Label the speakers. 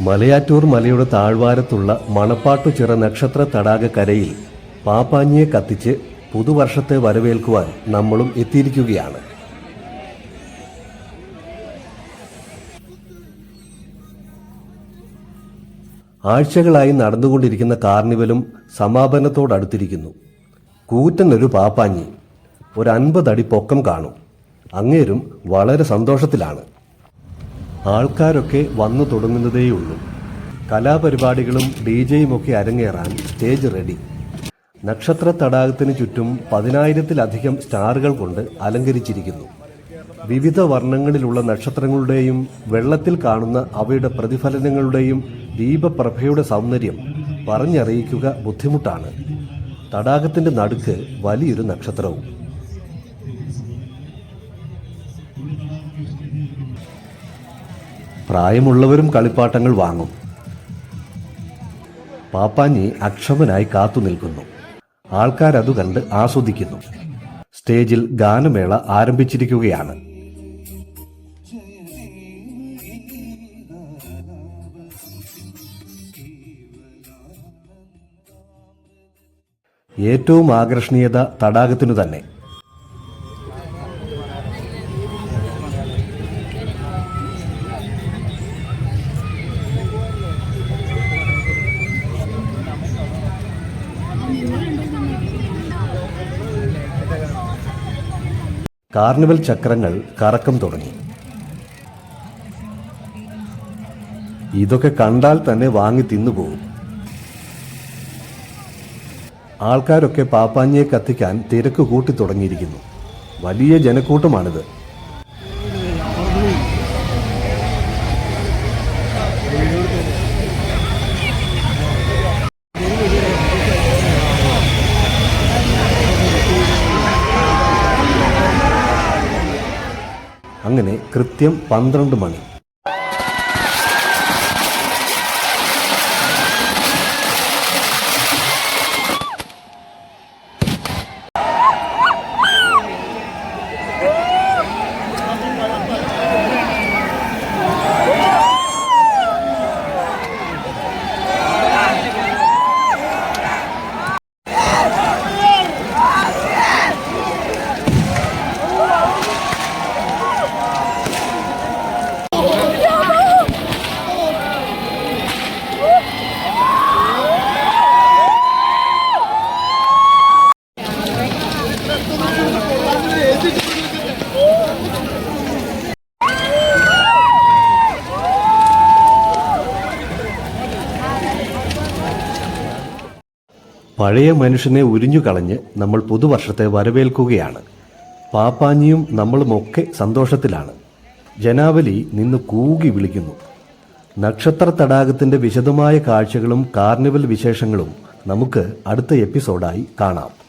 Speaker 1: മലയാറ്റൂർ മലയുടെ താഴ്വാരത്തുള്ള മണപ്പാട്ടുചിറ നക്ഷത്ര തടാക കരയിൽ പാപ്പാഞ്ഞിയെ കത്തിച്ച് പുതുവർഷത്തെ വരവേൽക്കുവാൻ നമ്മളും എത്തിയിരിക്കുകയാണ്. ആഴ്ചകളായി നടന്നുകൊണ്ടിരിക്കുന്ന കാർണിവലും സമാപനത്തോടടുത്തിരിക്കുന്നു. കൂറ്റനൊരു പാപ്പാഞ്ഞി ഒരു അൻപതടി പൊക്കം കാണും. അങ്ങേരും വളരെ സന്തോഷത്തിലാണ്. ആൾക്കാരൊക്കെ വന്നു തുടങ്ങുന്നതേയുള്ളൂ. കലാപരിപാടികളും ഡി ജെയും ഒക്കെ അരങ്ങേറാൻ സ്റ്റേജ് റെഡി. നക്ഷത്ര തടാകത്തിന് ചുറ്റും പതിനായിരത്തിലധികം സ്റ്റാറുകൾ കൊണ്ട് അലങ്കരിച്ചിരിക്കുന്നു. വിവിധ വർണങ്ങളിലുള്ള നക്ഷത്രങ്ങളുടെയും വെള്ളത്തിൽ കാണുന്ന അവയുടെ പ്രതിഫലനങ്ങളുടെയും ദീപപ്രഭയുടെ സൗന്ദര്യം പറഞ്ഞറിയിക്കുക ബുദ്ധിമുട്ടാണ്. തടാകത്തിന്റെ നടുക്ക് വലിയൊരു നക്ഷത്രവും. പ്രായമുള്ളവരും കളിപ്പാട്ടങ്ങൾ വാങ്ങും. പാപ്പാഞ്ഞി അക്ഷമനായി കാത്തു നിൽക്കുന്നു. ആൾക്കാരതു കണ്ട് ആസ്വദിക്കുന്നു. സ്റ്റേജിൽ ഗാനമേള ആരംഭിച്ചിരിക്കുകയാണ്. ഏറ്റവും ആകർഷണീയത തടാകത്തിനു തന്നെ. കാർണിവൽ ചക്രങ്ങൾ കറക്കം തുടങ്ങി. ഇതൊക്കെ കണ്ടാൽ തന്നെ വാങ്ങി തിന്നുപോകും ആൾക്കാരൊക്കെ പാപ്പാഞ്ഞിയെ കത്തിക്കാൻ തിരക്ക് കൂട്ടി തുടങ്ങിയിരിക്കുന്നു. വലിയ ജനക്കൂട്ടമാണിത്. അങ്ങനെ കൃത്യം പന്ത്രണ്ട് മണി. പഴയ മനുഷ്യനെ ഉരിഞ്ഞു കളഞ്ഞ് നമ്മൾ പുതുവർഷത്തെ വരവേൽക്കുകയാണ്. പാപ്പാഞ്ഞിയും നമ്മളുമൊക്കെ സന്തോഷത്തിലാണ്. ജനാവലി നിന്ന് കൂകി വിളിക്കുന്നു. നക്ഷത്ര തടാകത്തിന്റെ വിശദമായ കാഴ്ചകളും കാർണിവൽ വിശേഷങ്ങളും നമുക്ക് അടുത്ത എപ്പിസോഡായി കാണാം.